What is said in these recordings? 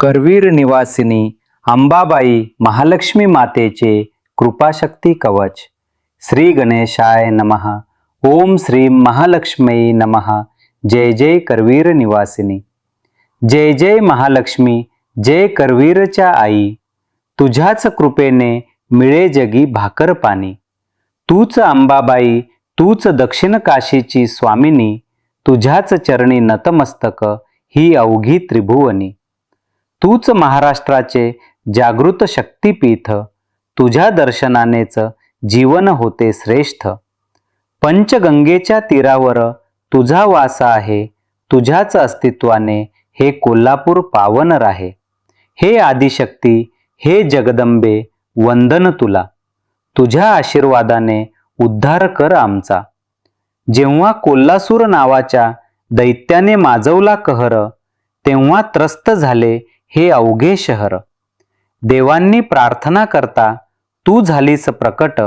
करवीर निवासिनी अंबाबाई महालक्ष्मी मातेचे कृपाशक्ती कवच. श्री गणेशाय नमः. ओम श्री महालक्ष्मी नमः. जय जय करवीर निवासिनी. जय जय महालक्ष्मी जय करवीरच्या आई. तुझ्याच कृपेने मिळे जगी भाकर पाणी. तूच अंबाबाई तूच दक्षिण काशीची स्वामिनी तुझ्याच चरणी नतमस्तक ही अवघी त्रिभुवनी. तूच महाराष्ट्राचे जागृत शक्तीपीठ तुझ्या दर्शनानेच जीवन होते श्रेष्ठ. पंचगंगेच्या तीरावर तुझा वास आहे तुझ्याच अस्तित्वाने हे कोल्हापूर पावन राहे. हे आदिशक्ती हे जगदंबे वंदन तुला. तुझ्या आशीर्वादाने उद्धार कर आमचा. जेव्हा कोल्हासूर नावाच्या दैत्याने माजवला कहर तेव्हा त्रस्त झाले हे अवघे शहर. देवांनी प्रार्थना करता तू झालीस प्रकट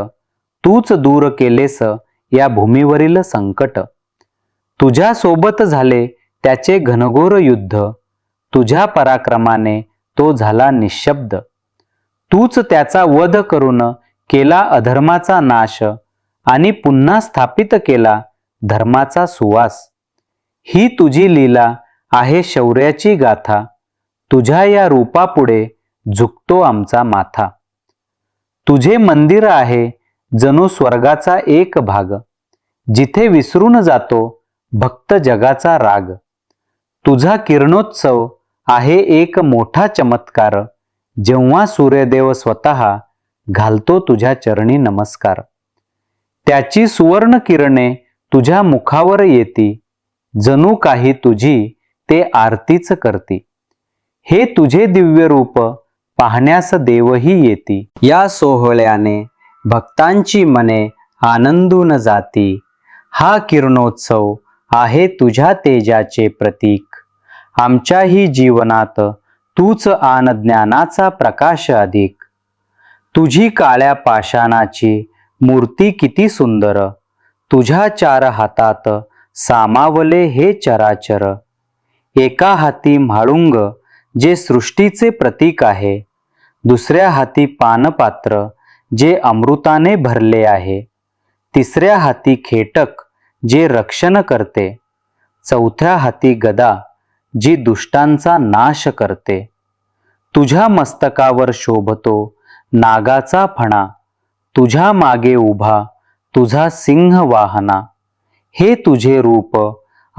तूच दूर केलेस या भूमीवरील संकट. तुझ्या सोबत झाले त्याचे घनघोर युद्ध तुझ्या पराक्रमाने तो झाला निशब्द. तूच त्याचा वध करून केला अधर्माचा नाश आणि पुन्हा स्थापित केला धर्माचा सुवास. ही तुझी लीला आहे शौर्याची गाथा. तुझ्या या रूपापुढे झुकतो आमचा माथा. तुझे मंदिर आहे जणू स्वर्गाचा एक भाग. जिथे विसरून जातो भक्त जगाचा राग. तुझा किरणोत्सव आहे एक मोठा चमत्कार. जेव्हा सूर्यदेव स्वतः घालतो तुझ्या चरणी नमस्कार. त्याची सुवर्ण किरणे तुझ्या मुखावर येती. जणू काही तुझी ते आरतीच करती. हे तुझे दिव्य रूप पाहण्यास देवही येती. या सोहळ्याने भक्तांची मने आनंदून जाती. हा किरणोत्सव आहे तुझ्या तेजाचे प्रतीक. आमच्याही जीवनात तूच आन ज्ञानाचा प्रकाश अधिक. तुझी काळ्या पाषाणाची मूर्ती किती सुंदर. तुझ्या चार हातात सामावले हे चराचर. एका हाती म्हाळुंग जे सृष्टीचे प्रतीक आहे दुसऱ्या हाती पानपात्र जे अमृताने भरले आहे तिसऱ्या हाती खेटक जे रक्षण करते चौथ्या हाती गदा जी दुष्टांचा नाश करते. तुझ्या मस्तकावर शोभतो नागाचा फणा तुझ्या मागे उभा तुझा सिंह वाहना. हे तुझे रूप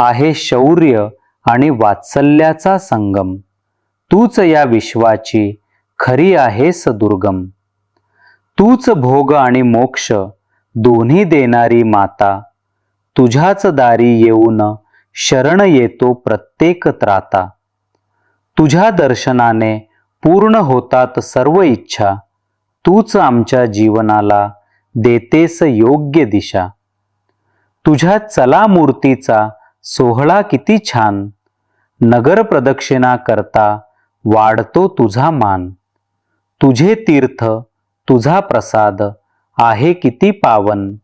आहे शौर्य आणि वात्सल्याचा संगम. तूच या विश्वाची खरी आहेस दुर्गम तूच भोग आणि मोक्ष दोन्ही देणारी माता. तुझ्याच दारी येऊन शरण येतो प्रत्येक त्राता. तुझ्या दर्शनाने पूर्ण होतात सर्व इच्छा. तूच आमच्या जीवनाला देतेस योग्य दिशा. तुझ्या चला मूर्तीचा सोहळा किती छान. नगर प्रदक्षिणा करता वाढतो तुझा मान. तुझे तीर्थ तुझा प्रसाद आहे किती पावन.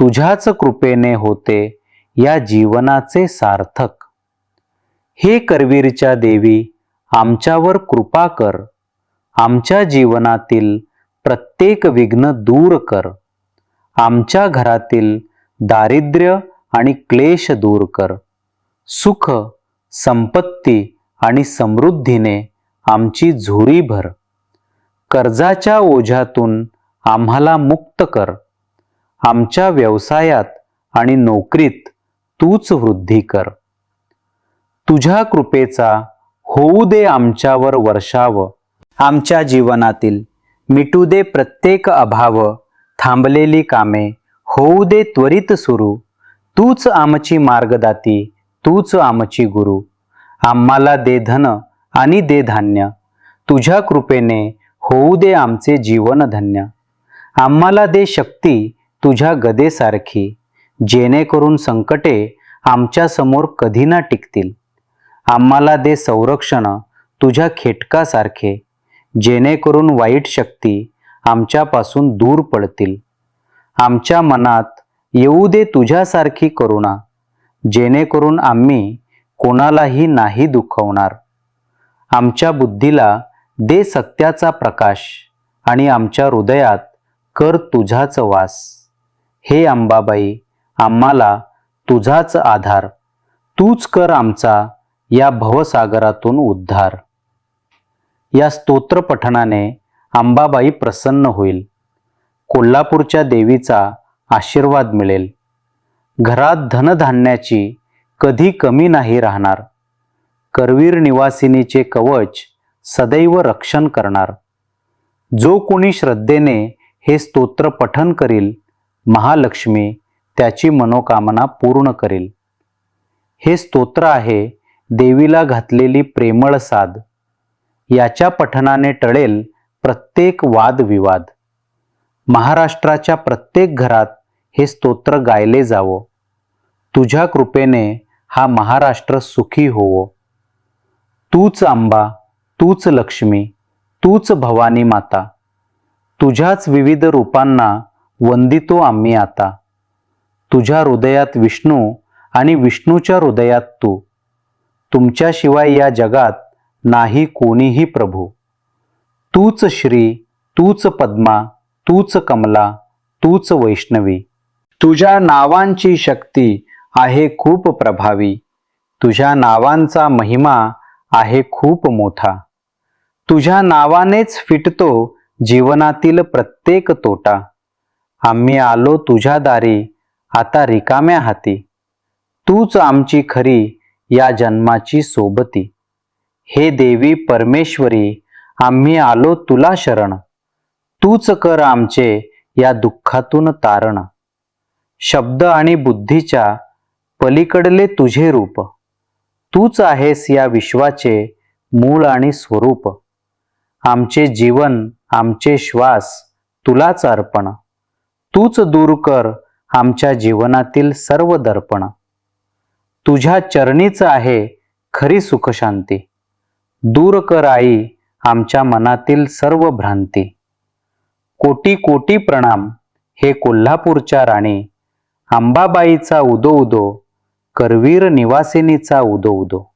तुझ्याच कृपेने होते या जीवनाचे सार्थक. हे करवीरच्या देवी आमच्यावर कृपा कर. आमच्या जीवनातील प्रत्येक विघ्न दूर कर. आमच्या घरातील दारिद्र्य आणि क्लेश दूर कर. सुख संपत्ती आणि समृद्धीने आमची झुरी भर कर्जाच्या ओझ्यातून आम्हाला मुक्त कर. आमच्या व्यवसायात आणि नोकरीत तूच वृद्धी कर. तुझ्या कृपेचा होऊ दे आमच्यावर वर्षाव. आमच्या जीवनातील मिटू दे प्रत्येक अभाव. थांबलेली कामे होऊ दे त्वरित सुरू. तूच आमची मार्गदाती तूच आमची गुरु. आम्हाला दे धन आणि दे धान्य. तुझ्या कृपेने होऊ दे आमचे जीवन धन्य. आम्हाला दे शक्ती तुझ्या गदेसारखी जेणेकरून संकटे आमच्यासमोर कधी ना टिकतील. आम्हाला दे संरक्षण तुझ्या खेटकासारखे जेणेकरून वाईट शक्ती आमच्यापासून दूर पडतील. आमच्या मनात येऊ दे तुझ्यासारखी करुणा जेणेकरून आम्ही कोणालाही नाही दुखवणार. आमच्या बुद्धीला दे सत्याचा प्रकाश आणि आमच्या हृदयात कर तुझाच वास. हे अंबाबाई आम्हाला तुझाच आधार. तूच कर आमचा या भवसागरातून उद्धार. या स्तोत्रपठनाने अंबाबाई प्रसन्न होईल. कोल्हापूरच्या देवीचा आशीर्वाद मिळेल. घरात धनधान्याची कधी कमी नाही राहणार. करवीर निवासिनीचे कवच सदैव रक्षण करणार. जो कोणी श्रद्धेने हे स्तोत्र पठन करील महालक्ष्मी त्याची मनोकामना पूर्ण करील. हे स्तोत्र आहे देवीला घातलेली प्रेमळ साध याच्या पठनाने टळेल प्रत्येक वादविवाद. महाराष्ट्राच्या प्रत्येक घरात हे स्तोत्र गायले जावं. तुझ्या कृपेने हा महाराष्ट्र सुखी होवो. तूच आंबा तूच लक्ष्मी तूच भवानी माता. तुझ्याच विविध रूपांना वंदितो आम्ही आता. तुझ्या हृदयात विष्णू आणि विष्णूच्या हृदयात तू. तुमच्याशिवाय या जगात नाही कोणीही प्रभू. तूच श्री तूच पद्मा तूच कमला तूच वैष्णवी. तुझ्या नावांची शक्ती आहे खूप प्रभावी. तुझ्या नावांचा महिमा आहे खूप मोठा. तुझ्या नावानेच फिटतो जीवनातील प्रत्येक तोटा. आम्ही आलो तुझ्या दारी आता रिकाम्या हाती. तूच आमची खरी या जन्माची सोबती. हे देवी परमेश्वरी आम्ही आलो तुला शरण. तूच कर आमचे या दुःखातून तारण. शब्द आणि बुद्धीच्या पलीकडले तुझे रूप. तूच आहेस या विश्वाचे मूळ आणि स्वरूप. आमचे जीवन आमचे श्वास तुलाच अर्पण. तूच दूर कर आमच्या जीवनातील सर्व दर्पण. तुझ्या चरणीच आहे खरी सुखशांती. दूर कर आई आमच्या मनातील सर्व भ्रांती. कोटी कोटी प्रणाम हे कोल्हापूरच्या राणी. अंबाबाईचा उदो उदो करवीर निवासिनीचा उदो उदो.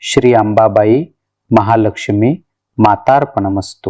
श्री अंबाबाई महालक्ष्मी मातार्पणमस्तू.